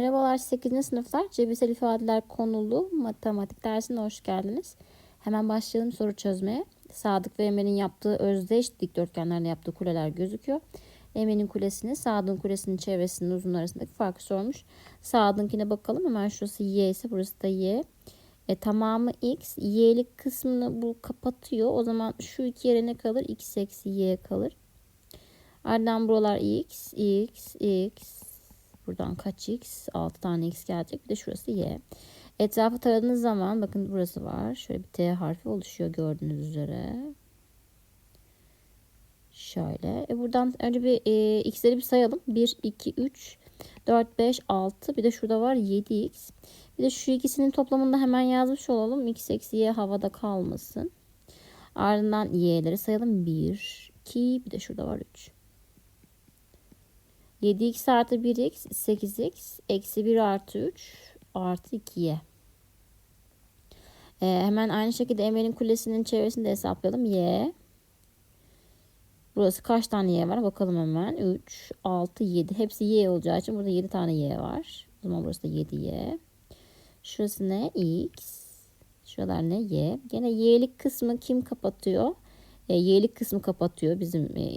Merhabalar 8. sınıflar cebirsel ifadeler konulu matematik dersine hoş geldiniz. Hemen başlayalım soru çözmeye. Sadık ve Emre'nin yaptığı özdeş dikdörtgenlerle yaptığı kuleler gözüküyor. Emre'nin kulesini Sadık'ın kulesinin çevresinin uzun arasındaki farkı sormuş. Sadık'ınkine bakalım hemen şurası y ise burası da y. E, tamamı x. Y'lik kısmını bu kapatıyor. O zaman şu iki yere ne kalır? x eksi y kalır. Ardından buralar x, x, x, Buradan kaç x? 6 tane x gelecek. Bir de şurası y. Etrafı taradığınız zaman bakın burası var. Şöyle bir t harfi oluşuyor gördüğünüz üzere. Şöyle. E buradan önce bir e, x'leri bir sayalım. 1, 2, 3, 4, 5, 6. Bir de şurada var 7x. Bir de şu ikisinin toplamını da hemen yazmış olalım. x eksi y havada kalmasın. Ardından y'leri sayalım. 1, 2, bir de şurada var 3. 7x artı 1x 8x eksi 1 artı 3 artı 2y. Ee, hemen aynı şekilde Emre'nin kulesinin çevresini de hesaplayalım. Y. Burası kaç tane y var? Bakalım hemen. 3, 6, 7. Hepsi y olacağı için burada 7 tane y var. O zaman burası da 7y. Şurası ne? x. Şuralar ne? y. Gene y'lik kısmı kim kapatıyor? E, y'lik kısmı kapatıyor bizim e,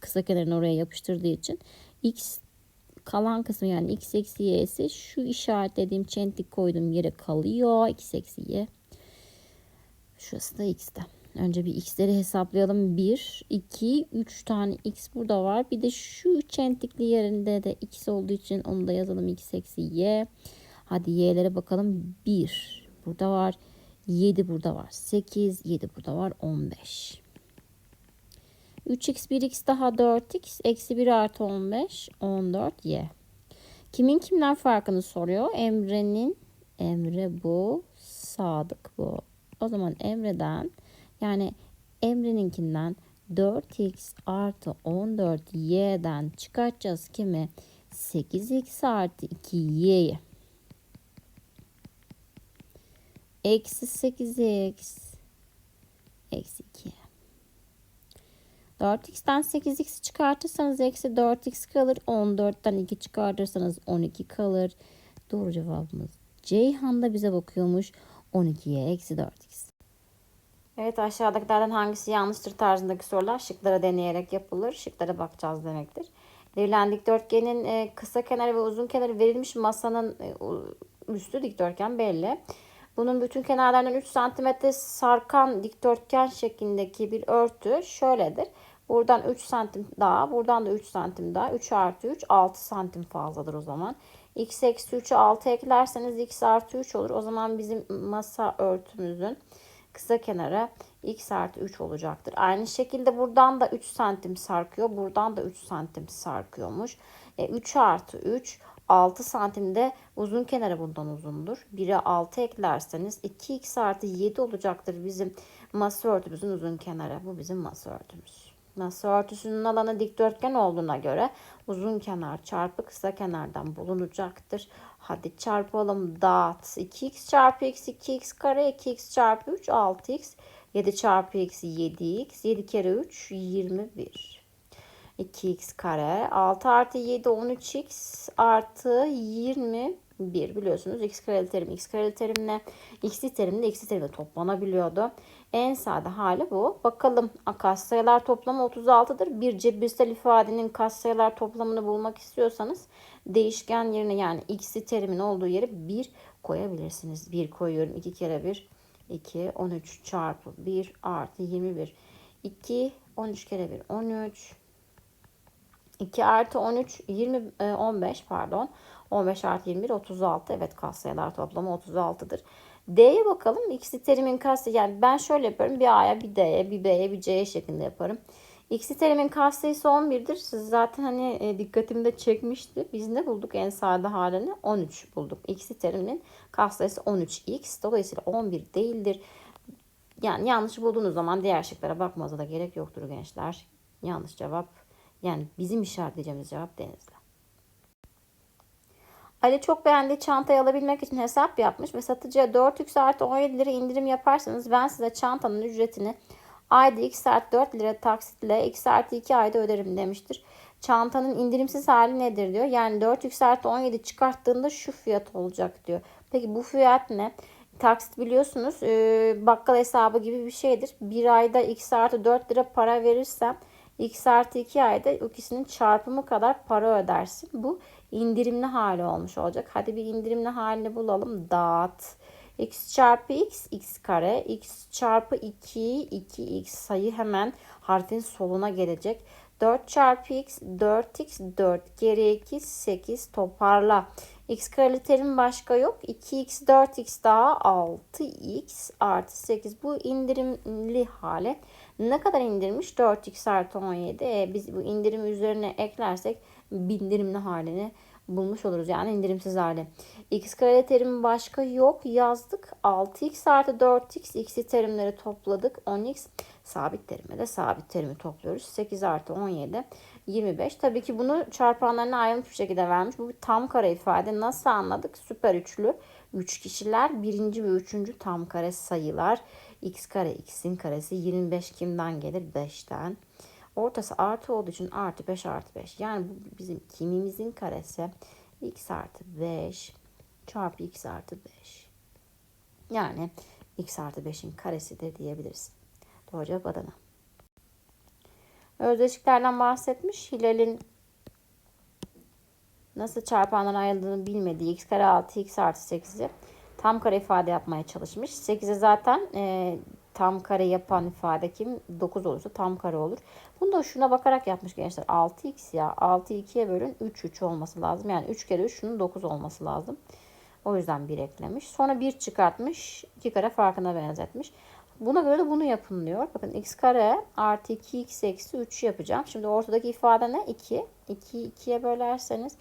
kısa kenarını oraya yapıştırdığı için x kalan kısmı yani x eksi y'si şu işaretlediğim çentik koyduğum yere kalıyor. x eksi y. Şurası da x'te. Önce bir x'leri hesaplayalım. 1, 2, 3 tane x burada var. Bir de şu çentikli yerinde de x olduğu için onu da yazalım. x eksi y. Hadi y'lere bakalım. 1 burada var. 7 burada var. 8, 7 burada var. 15. 3x 1x daha 4x eksi 1 artı 15 14y. Kimin kimden farkını soruyor? Emre'nin Emre bu Sadık bu. O zaman Emre'den yani Emre'ninkinden 4x artı 14y'den çıkartacağız kimi? 8x artı 2y'yi. Eksi 8x eksi 2 4x'ten 8x çıkartırsanız eksi 4x kalır. 14'ten 2 çıkartırsanız 12 kalır. Doğru cevabımız Ceyhan da bize bakıyormuş. 12'ye eksi 4x. Evet aşağıdakilerden hangisi yanlıştır tarzındaki sorular şıklara deneyerek yapılır. Şıklara bakacağız demektir. Verilen dikdörtgenin e, kısa kenarı ve uzun kenarı verilmiş masanın e, üstü dikdörtgen belli. Bunun bütün kenarlarından 3 cm sarkan dikdörtgen şeklindeki bir örtü şöyledir. Buradan 3 santim daha. Buradan da 3 santim daha. 3 artı 3 6 santim fazladır o zaman. X eksi 3'ü 6 eklerseniz x artı 3 olur. O zaman bizim masa örtümüzün kısa kenarı x artı 3 olacaktır. Aynı şekilde buradan da 3 santim sarkıyor. Buradan da 3 santim sarkıyormuş. E, 3 artı 3 6 santimde uzun kenarı bundan uzundur. 1'e 6 eklerseniz 2x artı 7 olacaktır bizim masa örtümüzün uzun kenarı. Bu bizim masa örtümüz. Masa örtüsünün alanı dikdörtgen olduğuna göre uzun kenar çarpı kısa kenardan bulunacaktır. Hadi çarpalım dağıt. 2x çarpı x 2x kare 2x çarpı 3 6x 7 çarpı x 7x 7 kere 3 21. 2x kare 6 artı 7 13x artı 21 biliyorsunuz x kareli terim x kareli terimle x'li terimle x'li terimle toplanabiliyordu. En sade hali bu. Bakalım katsayılar toplamı 36'dır. Bir cebirsel ifadenin katsayılar toplamını bulmak istiyorsanız değişken yerine yani x'i terimin olduğu yere 1 koyabilirsiniz. 1 koyuyorum. 2 kere 1 2 13 çarpı 1 artı 21 2 13 kere 1 13 2 artı 13 20 15 pardon 15 artı 21 36 evet katsayılar toplamı 36'dır. D'ye bakalım. X'li terimin katsayı yani ben şöyle yaparım. Bir A'ya bir D'ye bir B'ye bir C'ye şeklinde yaparım. X'li terimin katsayısı 11'dir. Siz zaten hani e, dikkatimde çekmişti. Biz ne bulduk en sade halini? 13 bulduk. X'li terimin katsayısı 13x. Dolayısıyla 11 değildir. Yani yanlış bulduğunuz zaman diğer şıklara bakmanıza da gerek yoktur gençler. Yanlış cevap. Yani bizim işaretleyeceğimiz cevap denizli. Ali çok beğendiği çantayı alabilmek için hesap yapmış ve satıcıya 4x artı 17 lira indirim yaparsanız ben size çantanın ücretini ayda x artı 4 lira taksitle x artı 2 ayda öderim demiştir. çantanın indirimsiz hali nedir diyor. Yani 4x artı 17 çıkarttığında şu fiyat olacak diyor. Peki bu fiyat ne? Taksit biliyorsunuz bakkal hesabı gibi bir şeydir. Bir ayda x artı 4 lira para verirsem x artı 2 ayda ikisinin çarpımı kadar para ödersin. Bu indirimli hali olmuş olacak. Hadi bir indirimli halini bulalım. Dağıt. x çarpı x x kare x çarpı 2 2x sayı hemen harfin soluna gelecek. 4 çarpı x 4x 4 geri 2 8 toparla. X kareli terim başka yok. 2x 4x daha 6x artı 8 bu indirimli hale. Ne kadar indirmiş? 4x artı 17. E, biz bu indirimi üzerine eklersek bindirimli halini bulmuş oluruz. Yani indirimsiz hali. X kare terimi başka yok. Yazdık. 6x artı 4x x'i terimleri topladık. 10x sabit terime de sabit terimi topluyoruz. 8 artı 17 25. Tabii ki bunu çarpanlarına ayrılmış bir şekilde vermiş. Bu bir tam kare ifade. Nasıl anladık? Süper üçlü. 3 kişiler birinci ve üçüncü tam kare sayılar. X kare x'in karesi 25 kimden gelir? 5'ten. Ortası artı olduğu için artı 5 artı 5. Yani bu bizim kimimizin karesi x artı 5 çarpı x artı 5. Yani x artı 5'in karesi de diyebiliriz. Doğru cevap Adana. Özdeşliklerden bahsetmiş. Hilal'in nasıl çarpanlara ayrıldığını bilmediği x kare 6 x artı 8'i tam kare ifade yapmaya çalışmış. 8'e zaten e, tam kare yapan ifade kim? 9 olursa tam kare olur. Bunu da şuna bakarak yapmış gençler. 6x ya. 6'yı 2'ye bölün 3 3 olması lazım. Yani 3 kere 3 şunun 9 olması lazım. O yüzden 1 eklemiş. Sonra 1 çıkartmış. 2 kare farkına benzetmiş. Buna göre de bunu yapın diyor. Bakın x kare artı 2x eksi 3 yapacağım. Şimdi ortadaki ifade ne? 2. 2'yi 2'ye bölerseniz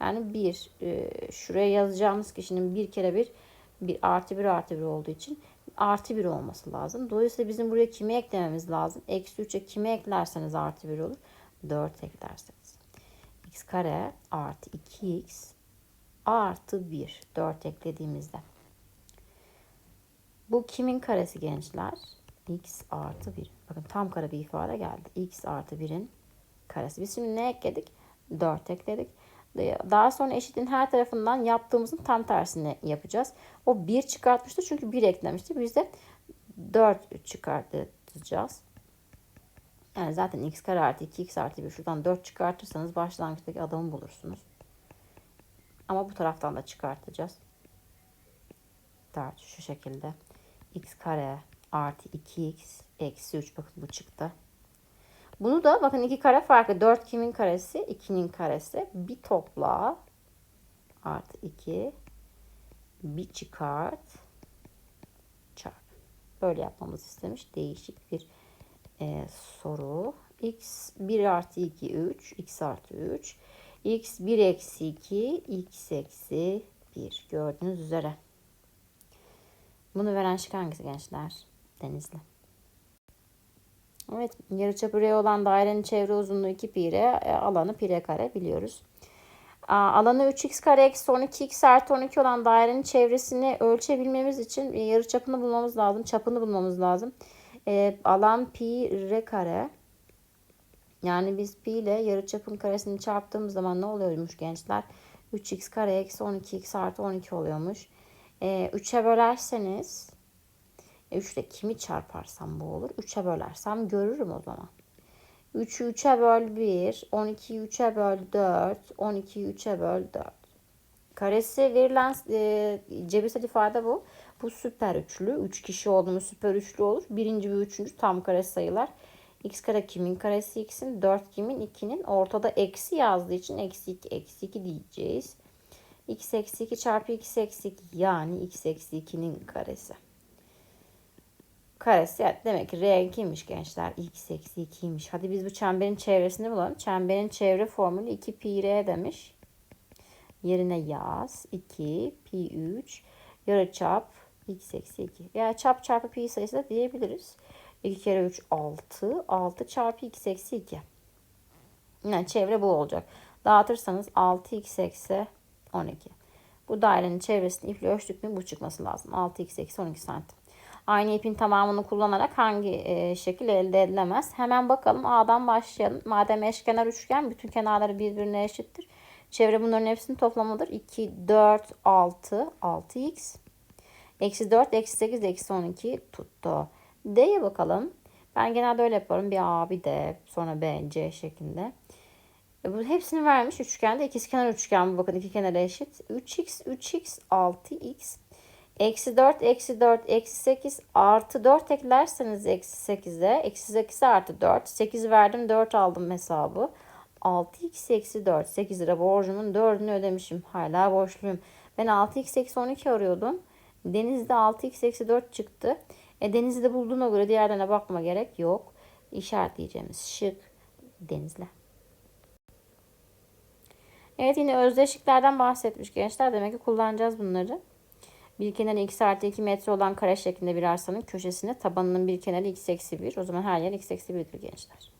yani 1. E, şuraya yazacağımız kişinin 1 kere 1 bir artı 1 artı 1 olduğu için artı 1 olması lazım. Dolayısıyla bizim buraya kimi eklememiz lazım? Eksi 3'e kimi eklerseniz artı 1 olur. 4 eklerseniz. x kare artı 2x artı 1. 4 eklediğimizde. Bu kimin karesi gençler? x artı 1. Bakın tam kare bir ifade geldi. x artı 1'in karesi. Biz şimdi ne ekledik? 4 ekledik. Daha sonra eşitin her tarafından yaptığımızın tam tersini yapacağız. O 1 çıkartmıştı çünkü 1 eklemişti. Biz de 4 çıkartacağız. Yani zaten x kare artı 2x artı 1 şuradan 4 çıkartırsanız başlangıçtaki adamı bulursunuz. Ama bu taraftan da çıkartacağız. 4 şu şekilde. x kare artı 2x eksi 3 bakın bu çıktı. Bunu da bakın iki kare farkı. 4 kimin karesi? 2'nin karesi. Bir topla. Artı 2. Bir çıkart. Çarp. Böyle yapmamızı istemiş. Değişik bir e, soru. x 1 artı 2 3. x artı 3. x 1 eksi 2. x eksi 1. Gördüğünüz üzere. Bunu veren şık hangisi gençler? Denizli. Evet yarıçapı R olan dairenin çevre uzunluğu 2 pi r, alanı pi r kare biliyoruz. Alanı 3x kare eksi 12x artı 12 olan dairenin çevresini ölçebilmemiz için e, yarıçapını bulmamız lazım. Çapını bulmamız lazım. E, alan pi r kare. Yani biz pi ile yarıçapın karesini çarptığımız zaman ne oluyormuş gençler? 3x kare eksi 12x artı 12 oluyormuş. E, 3'e bölerseniz 3 ile kimi çarparsam bu olur. 3'e bölersem görürüm o zaman. 3'ü 3'e böl 1, 12'yi 3'e böl 4, 12'yi 3'e böl 4. Karesi verilen e, cebirsel ifade bu. Bu süper üçlü. 3 kişi olduğumuz süper üçlü olur. Birinci ve üçüncü tam kare sayılar. x kare kimin karesi x'in, 4 kimin 2'nin. Ortada eksi yazdığı için eksi 2, eksi 2 diyeceğiz. x eksi 2 çarpı x eksi 2 yani x eksi 2'nin karesi karesi. Yani demek ki R 2'ymiş gençler. X eksi 2'ymiş. Hadi biz bu çemberin çevresini bulalım. Çemberin çevre formülü 2 pi R demiş. Yerine yaz. 2 pi 3 yarıçap x eksi 2. Ya çap çarpı pi sayısı da diyebiliriz. 2 kere 3 6. 6 çarpı x eksi 2. Yani çevre bu olacak. Dağıtırsanız 6x eksi 12. Bu dairenin çevresini iple ölçtük mü bu çıkması lazım. 6x eksi 12 santim. Aynı ipin tamamını kullanarak hangi e, şekil elde edilemez? Hemen bakalım A'dan başlayalım. Madem eşkenar üçgen bütün kenarları birbirine eşittir. Çevre bunların hepsinin toplamıdır. 2, 4, 6, 6x. Eksi 4, eksi 8, eksi 12 tuttu. D'ye bakalım. Ben genelde öyle yaparım. Bir A, bir D, sonra B, C şeklinde. E bu hepsini vermiş üçgende. İkizkenar üçgen bu. Bakın iki kenara eşit. 3x, 3x, 6x. Eksi 4, eksi 4, eksi 8 artı 4 eklerseniz eksi 8'e. Eksi 8 artı 4. 8 verdim 4 aldım hesabı. 6x eksi 4. 8 lira borcumun 4'ünü ödemişim. Hala borçluyum. Ben 6x eksi 12 arıyordum. Denizde 6x eksi 4 çıktı. E, denizde bulduğuma göre diğerlerine bakma gerek yok. İşaretleyeceğimiz şık denizle. Evet yine özdeşliklerden bahsetmiş gençler. Demek ki kullanacağız bunları. Bir kenarı x artı 2 metre olan kare şeklinde bir arsanın köşesine tabanının bir kenarı x eksi 1. O zaman her yer x eksi 1'dir gençler.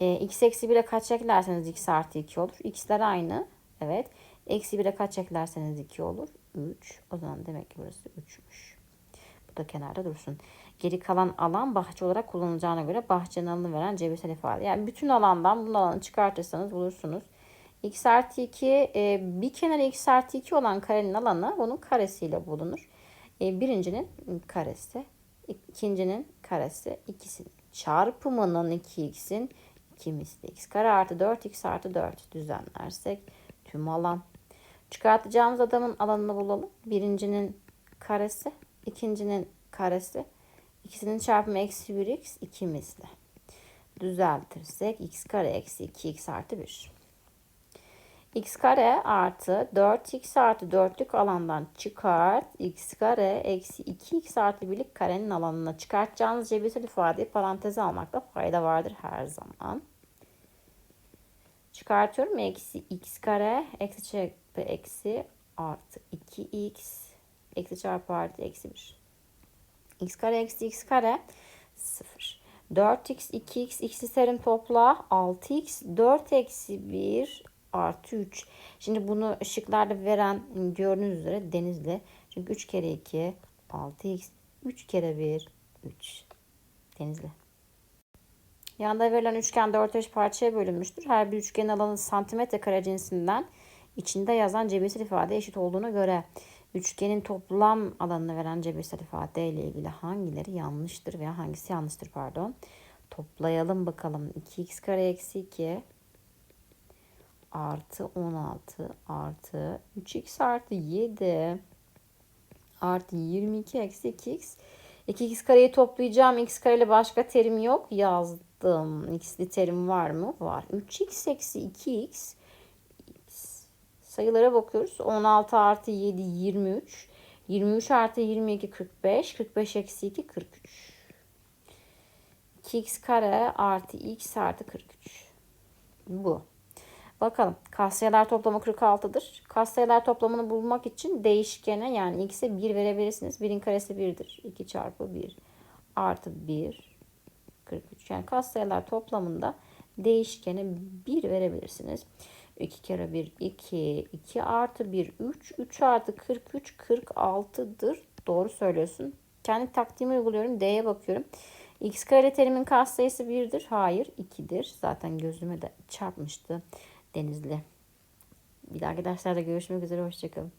E, x eksi 1'e kaç eklerseniz x artı 2 olur. x'ler aynı. Evet. Eksi 1'e kaç eklerseniz 2 olur. 3. O zaman demek ki burası 3'müş. Bu da kenarda dursun. Geri kalan alan bahçe olarak kullanılacağına göre bahçenin alanını veren cebirsel ifade. Yani bütün alandan bunun alanı çıkartırsanız bulursunuz. X artı 2 e, bir kenarı x artı 2 olan karenin alanı bunun karesiyle bulunur. E, birincinin karesi, ikincinin karesi, ikisinin çarpımının 2x'in 2 misli x kare artı 4x artı 4 düzenlersek tüm alan. Çıkartacağımız adamın alanını bulalım. Birincinin karesi, ikincinin karesi, ikisinin çarpımı eksi 1x 2 misli. Düzeltirsek x kare eksi 2x artı 1 x kare artı 4x artı 4'lük alandan çıkart. x kare eksi 2x artı 1'lik karenin alanına çıkartacağınız cebirsel ifadeyi paranteze almakta fayda vardır her zaman. Çıkartıyorum. Eksi x kare eksi çarpı eksi artı 2x eksi çarpı artı eksi 1. x kare eksi x kare 0. 4x 2x x'i terim topla 6x 4 eksi 1 artı 3. Şimdi bunu ışıklarda veren gördüğünüz üzere denizli. Çünkü 3 kere 2 6x 3 kere 1 3 denizli. Yanda verilen üçgen 4 eş parçaya bölünmüştür. Her bir üçgenin alanı santimetre kare cinsinden içinde yazan cebirsel ifade eşit olduğuna göre üçgenin toplam alanını veren cebirsel ifade ile ilgili hangileri yanlıştır veya hangisi yanlıştır pardon. Toplayalım bakalım. 2x kare eksi 2 artı 16 artı 3x artı 7 artı 22 eksi 2x. 2x kareyi toplayacağım. x kareli başka terim yok. Yazdım. x'li terim var mı? Var. 3x eksi 2x. X. Sayılara bakıyoruz. 16 artı 7 23. 23 artı 22 45. 45 eksi 2 43. 2x kare artı x artı 43. Bu. Bakalım katsayılar toplamı 46'dır. Katsayılar toplamını bulmak için değişkene yani x'e 1 verebilirsiniz. 1'in karesi 1'dir. 2 çarpı 1 artı 1 43. Yani katsayılar toplamında değişkene 1 verebilirsiniz. 2 kere 1 2 2 artı 1 3 3 artı 43 46'dır. Doğru söylüyorsun. Kendi taktiğimi uyguluyorum. D'ye bakıyorum. X kare terimin katsayısı 1'dir. Hayır 2'dir. Zaten gözüme de çarpmıştı. Denizli. Bir dahaki derslerde görüşmek üzere. Hoşçakalın.